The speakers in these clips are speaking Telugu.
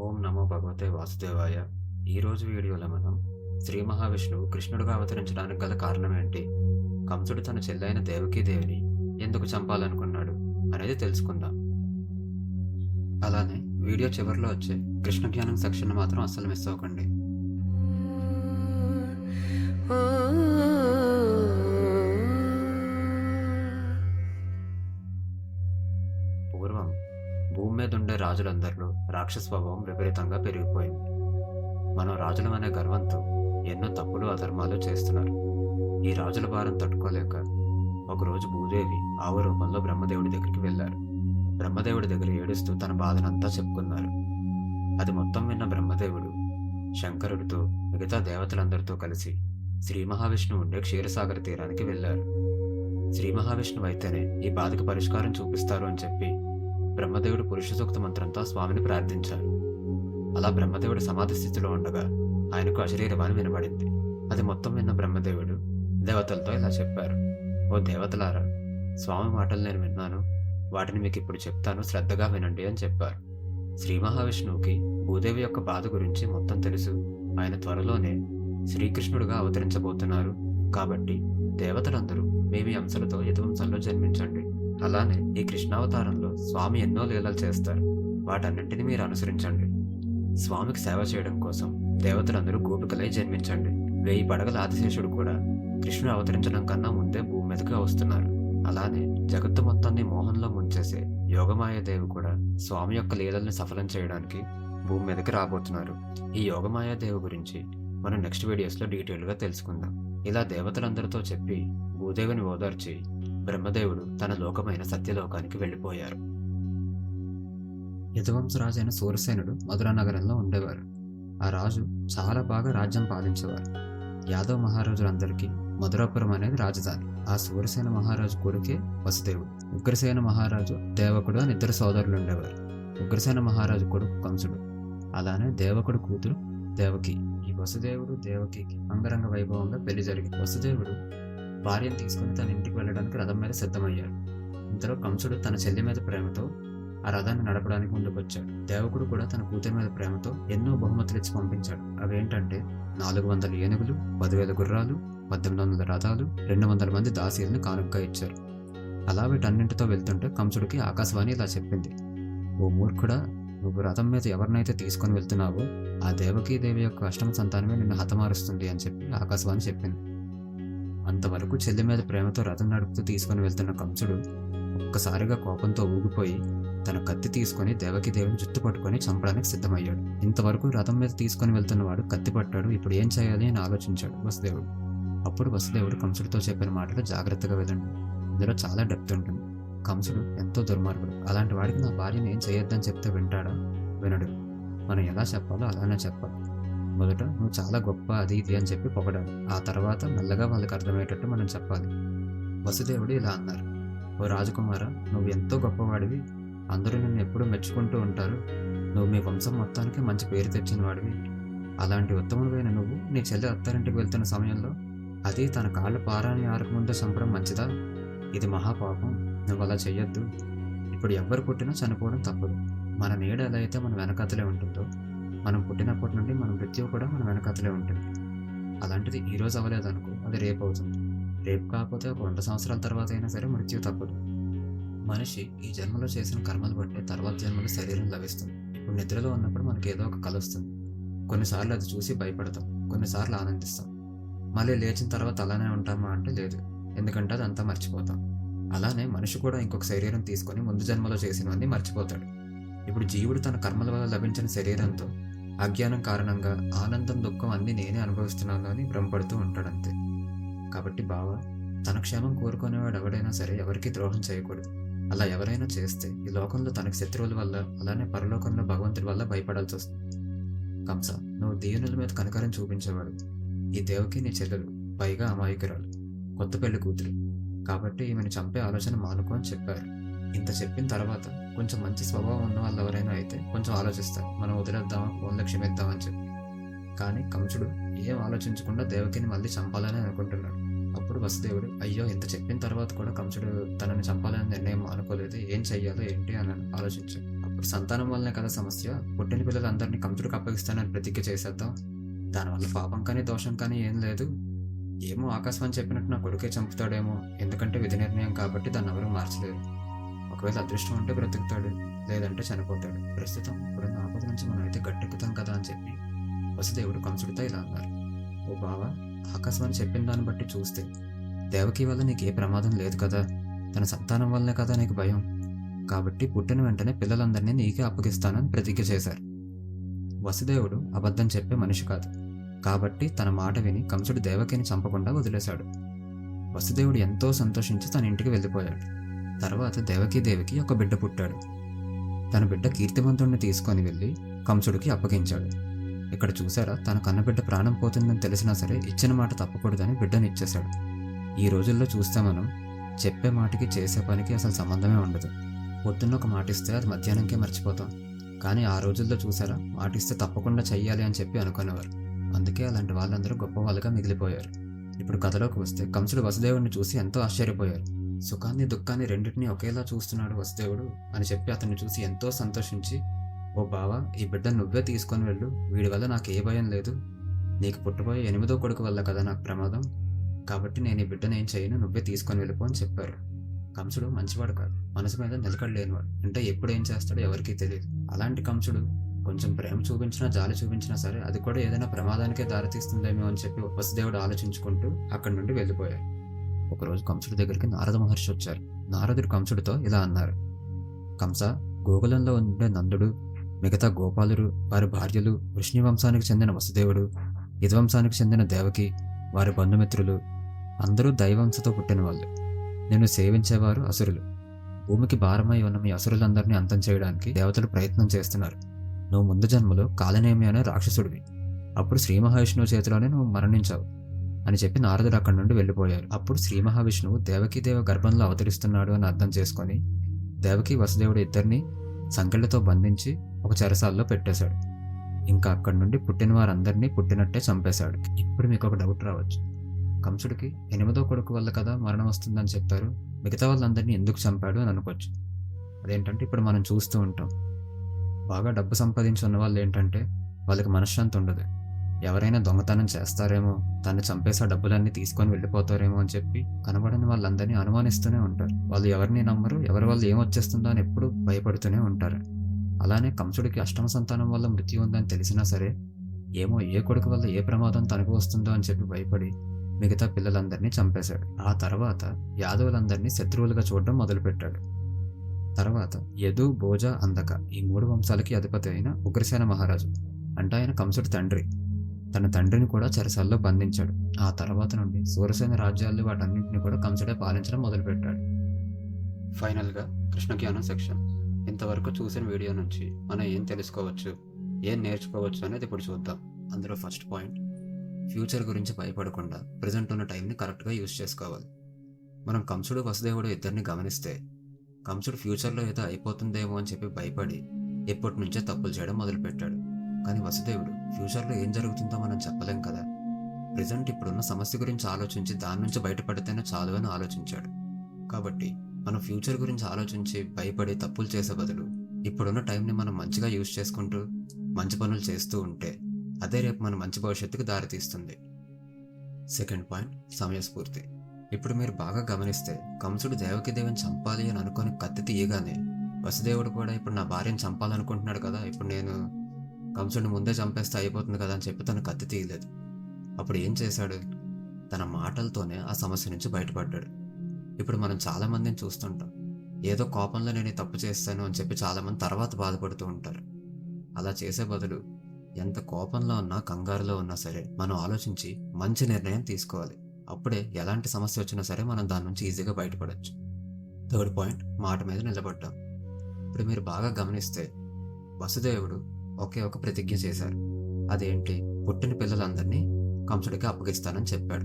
ఓం నమో భగవతే వాసుదేవాయ. ఈరోజు వీడియోలో మనం శ్రీ మహావిష్ణువు కృష్ణుడుగా అవతరించడానికి గల కారణం ఏంటి? కంసుడు తన చెల్లైన దేవిని ఎందుకు చంపాలనుకున్నాడు అనేది తెలుసుకుందాం. అలానే వీడియో చివరిలో వచ్చే కృష్ణ జ్ఞానం సెక్షన్ మాత్రం అస్సలు మిస్ అవ్వకండి. రాజులందరిలో రాక్షస స్వభావం విపరీతంగా పెరిగిపోయింది. మనం రాజులం అనే గర్వంతో ఎన్నో తప్పులు అధర్మాలు చేస్తున్నారు. ఈ రాజుల భారం తట్టుకోలేక ఒకరోజు భూదేవి ఆవు రూపంలో బ్రహ్మదేవుడి దగ్గరికి వెళ్ళారు. బ్రహ్మదేవుడి దగ్గర ఏడుస్తూ తన బాధనంతా చెప్పుకున్నారు. అది మొత్తం విన్న బ్రహ్మదేవుడు శంకరుడితో మిగతా దేవతలందరితో కలిసి శ్రీ మహావిష్ణువు ఉండే క్షీరసాగర తీరానికి వెళ్ళారు. శ్రీ మహావిష్ణువు అయితేనే ఈ బాధకు పరిష్కారం చూపిస్తారు అని చెప్పి బ్రహ్మదేవుడు పురుష సూక్త మంత్రంతో స్వామిని ప్రార్థించారు. అలా బ్రహ్మదేవుడు సమాధి స్థితిలో ఉండగా ఆయనకు అశరీరవాణి వినబడింది. అది మొత్తం విన్న బ్రహ్మదేవుడు దేవతలతో ఇలా చెప్పారు. ఓ దేవతలారా స్వామి మాటలు నేను విన్నాను. వాటిని మీకు ఇప్పుడు చెప్తాను. శ్రద్ధగా వినండి అని చెప్పారు. శ్రీ మహావిష్ణువుకి భూదేవి యొక్క బాధ గురించి మొత్తం తెలుసు. ఆయన త్వరలోనే శ్రీకృష్ణుడుగా అవతరించబోతున్నారు. కాబట్టి దేవతలందరూ మేమి అంశలతో యదువంశంలో జన్మించండి. అలానే ఈ కృష్ణావతారంలో స్వామి ఎన్నో లీలలు చేస్తారు. వాటన్నింటిని మీరు అనుసరించండి. స్వామికి సేవ చేయడం కోసం దేవతలందరూ గోపికలై జన్మించండి. వెయ్యి పడగల ఆదిశేషుడు కూడా కృష్ణుడు అవతరించడం కన్నా ముందే భూమి మీదకి వస్తున్నారు. అలానే జగత్తు మొత్తాన్ని మోహంలో ముంచేసే యోగమాయాదేవి కూడా స్వామి యొక్క లీలల్ని సఫలం చేయడానికి భూమి మీదకి రాబోతున్నారు. ఈ యోగమాయాదేవి గురించి మనం నెక్స్ట్ వీడియోస్లో డీటెయిల్గా తెలుసుకుందాం. ఇలా దేవతలందరితో చెప్పి భూదేవిని ఓదార్చి బ్రహ్మదేవుడు తన లోకమైన సత్యలోకానికి వెళ్ళిపోయారు. యదువంశరాజు అయిన సూరసేనుడు మధురా నగరంలో ఉండేవారు. ఆ రాజు చాలా బాగా రాజ్యం పాలించేవారు. యాదవ్ మహారాజులందరికీ మధురాపురం అనేది రాజధాని. ఆ సూరసేన మహారాజు కొడుకే వసుదేవుడు. ఉగ్రసేన మహారాజు దేవకుడు అని ఇద్దరు సోదరులు ఉండేవారు. ఉగ్రసేన మహారాజు కొడుకు కంసుడు. అలానే దేవకుడు కూతురు దేవకి. ఈ వసుదేవుడు దేవకి అంగరంగ వైభవంగా పెళ్ళి జరిగింది. వసుదేవుడు భార్యను తీసుకుని తన ఇంటికి వెళ్ళడానికి రథం మీద సిద్ధమయ్యాడు. ఇంతలో కంసుడు తన చెల్లి మీద ప్రేమతో ఆ రథాన్ని నడపడానికి ముందుకొచ్చాడు. దేవకుడు కూడా తన కూతురి మీద ప్రేమతో ఎన్నో బహుమతులు ఇచ్చి పంపించాడు. అవేంటంటే నాలుగు వందల ఏనుగులు పదివేల గుర్రాలు పద్దెనిమిది వందల రథాలు రెండు వందల మంది దాసీలను కానుకగా ఇచ్చారు. అలా వీటన్నింటితో వెళ్తుంటే కంసుడికి ఆకాశవాణి ఇలా చెప్పింది. ఓ మూర్ఖుడా నువ్వు రథం మీద ఎవరినైతే తీసుకొని వెళ్తున్నావో ఆ దేవకీ దేవి యొక్క అష్టమ సంతానమే నిన్ను హతమారుస్తుంది అని చెప్పి ఆకాశవాణి చెప్పింది. అంతవరకు చెల్లి మీద ప్రేమతో రథం నడుపుతూ తీసుకొని వెళ్తున్న కంసుడు ఒక్కసారిగా కోపంతో ఊగిపోయి తన కత్తి తీసుకొని దేవకి దేవుని జుట్టు పట్టుకొని చంపడానికి సిద్ధమయ్యాడు. ఇంతవరకు రథం మీద తీసుకొని వెళ్తున్నవాడు కత్తి పట్టాడు. ఇప్పుడు ఏం చేయాలి అని ఆలోచించాడు వసుదేవుడు. అప్పుడు వసుదేవుడు కంసుడితో చెప్పిన మాటలు జాగ్రత్తగా వెళ్ళండి ఇందులో చాలా డెప్త్ ఉంటుంది. కంసుడు ఎంతో దుర్మార్గుడు. అలాంటి వాడికి నా భార్యను ఏం చేయొద్దని చెప్తే వింటాడా? వినడు. మనం ఎలా చెప్పాలో అలానే చెప్పాలి. మొదట నువ్వు చాలా గొప్ప అది ఇది అని చెప్పి పొగడాలి. ఆ తర్వాత మెల్లగా వాళ్ళకి అర్థమయ్యేటట్టు మనం చెప్పాలి. వసుదేవుడు ఇలా అన్నారు. ఓ రాజకుమార నువ్వు ఎంతో గొప్పవాడివి. అందరూ నిన్ను ఎప్పుడూ మెచ్చుకుంటూ ఉంటారు. నువ్వు మీ వంశం మొత్తానికి మంచి పేరు తెచ్చిన వాడివి. అలాంటి ఉత్తముడైన నువ్వు నీ చెల్లి అత్తారింటికి వెళ్తున్న సమయంలో అది తన కాళ్ళ పారాని ఆరకముందే చంపడం మంచిదా? ఇది మహాపాపం నువ్వు అలా చెయ్యొద్దు. ఇప్పుడు ఎవ్వరు పుట్టినా చనిపోవడం తప్పదు. మన నీడ ఎలా అయితే మన వెనకాతలే ఉంటుందో మనం పుట్టినప్పటి నుండి మన మృత్యువు కూడా మన వెనకతలే ఉంటుంది. అలాంటిది ఈ రోజు అవ్వలేదు అనుకో అది రేపు అవుతుంది. రేపు కాకపోతే ఒక వంద సంవత్సరాల తర్వాత అయినా సరే మృత్యు తప్పదు. మనిషి ఈ జన్మలో చేసిన కర్మలు బట్టి తర్వాత జన్మలో శరీరం లభిస్తుంది. ఇప్పుడు నిద్రలో ఉన్నప్పుడు మనకి ఏదో ఒక కల వస్తుంది. కొన్నిసార్లు అది చూసి భయపడతాం. కొన్నిసార్లు ఆనందిస్తాం. మళ్ళీ లేచిన తర్వాత అలానే ఉంటామా అంటే లేదు. ఎందుకంటే అదంతా మర్చిపోతాం. అలానే మనిషి కూడా ఇంకొక శరీరం తీసుకొని ముందు జన్మలో చేసినవన్నీ మర్చిపోతాడు. ఇప్పుడు జీవుడు తన కర్మల వల్ల లభించిన శరీరంతో అజ్ఞానం కారణంగా ఆనందం దుఃఖం అన్నీ నేనే అనుభవిస్తున్నాను అని భ్రమపడుతూ ఉంటాడంతే కాబట్టి బావ తన క్షేమం కోరుకునేవాడు ఎవడైనా సరే ఎవరికీ ద్రోహం చేయకూడదు. అలా ఎవరైనా చేస్తే ఈ లోకంలో తనకు శత్రువుల వల్ల అలానే పరలోకంలో భగవంతుడి వల్ల భయపడాల్సి వస్తుంది. కంస నువ్వు దీనుల మీద కనకరం చూపించేవాడు. ఈ దేవకి నీ చెల్లెలు పైగా అమాయకురాలు కొత్త పెళ్ళి కూతురు. కాబట్టి ఈమెను చంపే ఆలోచన మానుకో అని చెప్పారు. ఇంత చెప్పిన తర్వాత కొంచెం మంచి స్వభావం ఉన్న వాళ్ళు ఎవరైనా అయితే కొంచెం ఆలోచిస్తారు. మనం వదిలేద్దామా? ఫోన్లో క్షమిద్దామని చెప్పి. కానీ కంసుడు ఏం ఆలోచించకుండా దేవకిని మళ్ళీ చంపాలని అనుకుంటున్నాడు. అప్పుడు వసుదేవుడు అయ్యో ఇంత చెప్పిన తర్వాత కూడా కంసుడు తనని చంపాలని నిర్ణయం అనుకోలేదు ఏం చెయ్యాలో ఏంటి? అని ఆలోచించాడు. అప్పుడు సంతానం వల్లనే కదా సమస్య. పుట్టిన పిల్లలందరినీ కంసుడికి అప్పగిస్తానని ప్రతిజ్ఞ చేసేద్దాం. దానివల్ల పాపం కానీ దోషం కానీ ఏం లేదు. ఏమో ఆకాశవాణి చెప్పినట్టు నా కొడుకే చంపుతాడేమో. ఎందుకంటే విధి నిర్ణయం కాబట్టి దాన్ని ఎవరు మార్చలేరు. ఒకవేళ అదృష్టం ఉంటే బ్రతుకుతాడు లేదంటే చనిపోతాడు. ప్రస్తుతం ఇప్పుడు ఆపద నుంచి మనం అయితే గట్టెక్కుతాం కదా అని చెప్పి వసుదేవుడు కంసుడితో ఇలా అన్నారు. ఓ బావ ఆకాశవాణి చెప్పిన దాన్ని బట్టి చూస్తే దేవకి వల్ల నీకు ఏ ప్రమాదం లేదు కదా. తన సంతానం వల్లనే కదా నీకు భయం. కాబట్టి పుట్టిన వెంటనే పిల్లలందరినీ నీకే అప్పగిస్తానని ప్రతిజ్ఞ చేశారు. వసుదేవుడు అబద్ధం చెప్పే మనిషి కాదు. కాబట్టి తన మాట విని కంసుడు దేవకిని చంపకుండా వదిలేశాడు. వసుదేవుడు ఎంతో సంతోషించి తన ఇంటికి వెళ్ళిపోయాడు. తర్వాత దేవకీ దేవికి ఒక బిడ్డ పుట్టాడు. తన బిడ్డ కీర్తివంతుడిని తీసుకొని వెళ్ళి కంసుడికి అప్పగించాడు. ఇక్కడ చూసారా తన కన్నబిడ్డ ప్రాణం పోతుందని తెలిసినా సరే ఇచ్చిన మాట తప్పకూడదని బిడ్డను ఇచ్చేశాడు. ఈ రోజుల్లో చూస్తే మనం చెప్పే మాటకి చేసే పనికి అసలు సంబంధమే ఉండదు. పొద్దున్న ఒక మాట ఇస్తే అది మధ్యాహ్నంకే మర్చిపోతాం. కానీ ఆ రోజుల్లో చూసారా మాట ఇస్తే తప్పకుండా చెయ్యాలి అని చెప్పి అనుకునేవారు. అందుకే అలాంటి వాళ్ళందరూ గొప్ప వాళ్ళుగా మిగిలిపోయారు. ఇప్పుడు కథలోకి వస్తే కంసుడు వసుదేవుడిని చూసి ఎంతో ఆశ్చర్యపోయారు. సుఖాన్ని దుఃఖాన్ని రెండింటినీ ఒకేలా చూస్తున్నాడు వసుదేవుడు అని చెప్పి అతన్ని చూసి ఎంతో సంతోషించి ఓ బావా ఈ బిడ్డ నువ్వే తీసుకొని వెళ్ళు. వీడి వల్ల నాకు ఏ భయం లేదు. నీకు పుట్టబోయే ఎనిమిదో కొడుకు వల్ల కదా నాకు ప్రమాదం. కాబట్టి నేను ఈ బిడ్డను ఏం చేయను నువ్వే తీసుకొని వెళ్ళిపో అని చెప్పారు. కంసుడు మంచివాడు కాదు. మనసు మీద నిలకడలేనివాడు అంటే ఎప్పుడు ఏం చేస్తాడో ఎవరికీ తెలియదు. అలాంటి కంసుడు కొంచెం ప్రేమ చూపించినా జాలి చూపించినా సరే అది కూడా ఏదైనా ప్రమాదానికే దారితీస్తుందేమో అని చెప్పి వసుదేవుడు ఆలోచించుకుంటూ అక్కడి నుండి వెళ్ళిపోయారు ఒకరోజు కంసుడి దగ్గరికి నారద మహర్షి వచ్చారు. నారదుడు కంసుడితో ఇలా అన్నారు. కంస గోకులంలో ఉండే నందుడు మిగతా గోపాలుడు వారి భార్యలు వృష్ణి వంశానికి చెందిన వసుదేవుడు యదువంశానికి చెందిన దేవకి వారి బంధుమిత్రులు అందరూ దైవంశతో పుట్టిన వాళ్ళు. నేను సేవించేవారు అసురులు. భూమికి భారమై ఉన్న మీ అసురులందరినీ అంతం చేయడానికి దేవతలు ప్రయత్నం చేస్తున్నారు. నువ్వు ముందు జన్మలో కాలనేమి అనే రాక్షసుడివి. అప్పుడు శ్రీ మహావిష్ణువు చేతిలోనే నువ్వు మరణించావు. అని చెప్పి నారదుడు అక్కడి నుండి వెళ్ళిపోయారు అప్పుడు శ్రీ మహావిష్ణువు దేవకీదేవ గర్భంలో అవతరిస్తున్నాడు అని అర్థం చేసుకొని దేవకి వసుదేవుడు ఇద్దరిని సంకెళ్ళతో బంధించి ఒక చెరసాల్లో పెట్టేశాడు. ఇంకా అక్కడి నుండి పుట్టిన వారందరినీ పుట్టినట్టే చంపేశాడు. ఇప్పుడు మీకు ఒక డౌట్ రావచ్చు. కంసుడికి ఎనిమిదో కొడుకు వల్ల కదా మరణం వస్తుందని చెప్పారు. మిగతా వాళ్ళందరినీ ఎందుకు చంపాడు అని అనుకోవచ్చు. అదేంటంటే ఇప్పుడు మనం చూస్తూ ఉంటాం. బాగా డబ్బు సంపాదించి ఉన్న వాళ్ళు ఏంటంటే వాళ్ళకి మనశ్శాంతి ఉండదు. ఎవరైనా దొంగతనం చేస్తారేమో తను చంపేసి ఆ డబ్బులన్నీ తీసుకొని వెళ్ళిపోతారేమో అని చెప్పి కనబడని వాళ్ళందరినీ అనుమానిస్తూనే ఉంటారు. వాళ్ళు ఎవరిని నమ్మరు ఎవరి వాళ్ళు ఏం వచ్చేస్తుందో అని ఎప్పుడు భయపడుతూనే ఉంటారు. అలానే కంసుడికి అష్టమ సంతానం వల్ల మృత్యు ఉందని తెలిసినా సరే ఏమో ఏ కొడుకు వల్ల ఏ ప్రమాదం తనకు వస్తుందో అని చెప్పి భయపడి మిగతా పిల్లలందరినీ చంపేశాడు. ఆ తర్వాత యాదవులందరినీ శత్రువులుగా చూడడం మొదలుపెట్టాడు. తర్వాత యదు భోజ అందక ఈ మూడు వంశాలకి అధిపతి అయిన ఉగ్రసేన మహారాజు. అంటే ఆయన కంసుడి తండ్రి. తన తండ్రిని కూడా చెరసాల్లో బంధించాడు. ఆ తర్వాత నుండి సూరసేన రాజ్యాలు వాటన్నింటిని కూడా కంసుడే పాలించడం మొదలుపెట్టాడు. ఫైనల్గా కృష్ణజ్ఞానం సెక్షన్. ఇంతవరకు చూసిన వీడియో నుంచి మనం ఏం తెలుసుకోవచ్చు ఏం నేర్చుకోవచ్చు అనేది ఇప్పుడు చూద్దాం. అందులో ఫస్ట్ పాయింట్ ఫ్యూచర్ గురించి భయపడకుండా ప్రజెంట్ ఉన్న టైంని కరెక్ట్గా యూస్ చేసుకోవాలి. మనం కంసుడు వసుదేవుడు ఇద్దరిని గమనిస్తే కంసుడు ఫ్యూచర్లో ఏదో అయిపోతుందేమో అని చెప్పి భయపడి ఎప్పటి నుంచే తప్పులు చేయడం మొదలుపెట్టాడు. కానీ వసుదేవుడు ఫ్యూచర్లో ఏం జరుగుతుందో మనం చెప్పలేం కదా. ప్రజెంట్ ఇప్పుడున్న సమస్య గురించి ఆలోచించి దాని నుంచి బయటపడితేనే చాలు అని ఆలోచించాడు. కాబట్టి మనం ఫ్యూచర్ గురించి ఆలోచించి భయపడి తప్పులు చేసే బదులు ఇప్పుడున్న టైంని మనం మంచిగా యూజ్ చేసుకుంటూ మంచి పనులు చేస్తూ ఉంటే అదే రేపు మన మంచి భవిష్యత్తుకు దారితీస్తుంది. సెకండ్ పాయింట్ సమయస్ఫూర్తి ఇప్పుడు మీరు బాగా గమనిస్తే కంసుడు దేవకి దేవిని చంపాలి అని అనుకుని కత్తి తీయగానే వసుదేవుడు కూడా ఇప్పుడు నా భార్యను చంపాలనుకుంటున్నాడు కదా ఇప్పుడు నేను కంసుడిని ముందే చంపేస్తే అయిపోతుంది కదా అని చెప్పి తను కత్తి తీయలేదు. అప్పుడు ఏం చేశాడు? తన మాటలతోనే ఆ సమస్య నుంచి బయటపడ్డాడు. ఇప్పుడు మనం చాలామందిని చూస్తుంటాం. ఏదో కోపంలో నేను తప్పు చేస్తాను అని చెప్పి చాలామంది తర్వాత బాధపడుతూ ఉంటారు. అలా చేసే బదులు ఎంత కోపంలో ఉన్నా కంగారులో ఉన్నా సరే మనం ఆలోచించి మంచి నిర్ణయం తీసుకోవాలి. అప్పుడే ఎలాంటి సమస్య వచ్చినా సరే మనం దాని నుంచి ఈజీగా బయటపడవచ్చు థర్డ్ పాయింట్ మాట మీద నిలబడ్డాం. ఇప్పుడు మీరు బాగా గమనిస్తే వసుదేవుడు ఒకే ఒక ప్రతిజ్ఞ చేశారు. అదేంటి? పుట్టిన పిల్లలందరినీ కంసుడికి అప్పగిస్తానని చెప్పాడు.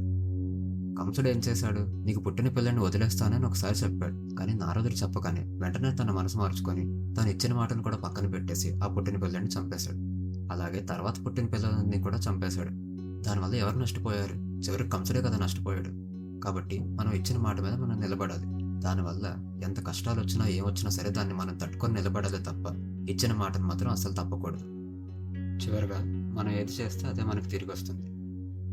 కంసుడు ఏం చేశాడు? నీకు పుట్టిన పిల్లని వదిలేస్తానని ఒకసారి చెప్పాడు. కానీ నారదుడు చెప్పగానే వెంటనే తన మనసు మార్చుకొని తను ఇచ్చిన మాటను కూడా పక్కన పెట్టేసి ఆ పుట్టిన పిల్లని చంపేశాడు. అలాగే తర్వాత పుట్టిన పిల్లలని కూడా చంపేశాడు. దానివల్ల ఎవరు నష్టపోయారు? చివరికి కంసుడే కదా నష్టపోయాడు. కాబట్టి మనం ఇచ్చిన మాట మీద మనం నిలబడాలి. దానివల్ల ఎంత కష్టాలు వచ్చినా ఏమొచ్చినా సరే దాన్ని మనం తట్టుకొని నిలబడాలి తప్ప ఇచ్చిన మాటను మాత్రం అసలు తప్పకూడదు. చివరిగా మనం ఏది చేస్తే అదే మనకు తిరిగి వస్తుంది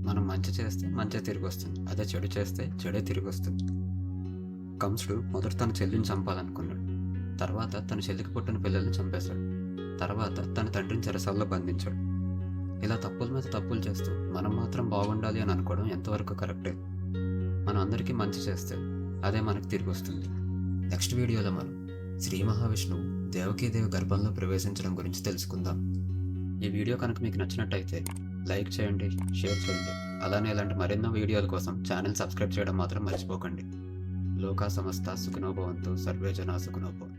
మనం మంచి చేస్తే మంచి తిరిగి వస్తుంది అదే చెడు చేస్తే చెడే తిరిగి వస్తుంది కంసుడు మొదట తన చెల్లిని చంపాలనుకున్నాడు. తర్వాత తన చెల్లికి పుట్టిన పిల్లల్ని చంపేశాడు. తర్వాత తన తండ్రిని చెరసల్లో బంధించాడు. ఇలా తప్పుల మీద తప్పులు చేస్తూ మనం మాత్రం బాగుండాలి అని అనుకోవడం ఎంతవరకు కరెక్టే? మనం అందరికీ మంచి చేస్తే అదే మనకు తిరిగి వస్తుంది నెక్స్ట్ వీడియోలో మనం శ్రీ మహావిష్ణువు దేవకీదేవి గర్భంలో ప్రవేశించడం గురించి తెలుసుకుందాం. ఈ వీడియో కనుక మీకు నచ్చినట్టయితే లైక్ చేయండి షేర్ చేయండి. అలానే ఇలాంటి మరెన్నో వీడియోల కోసం ఛానల్ సబ్స్క్రైబ్ చేయడం మాత్రం మర్చిపోకండి. లోకా సంస్థ సుఖనోభవంతో సర్వేజన సుఖనోభవం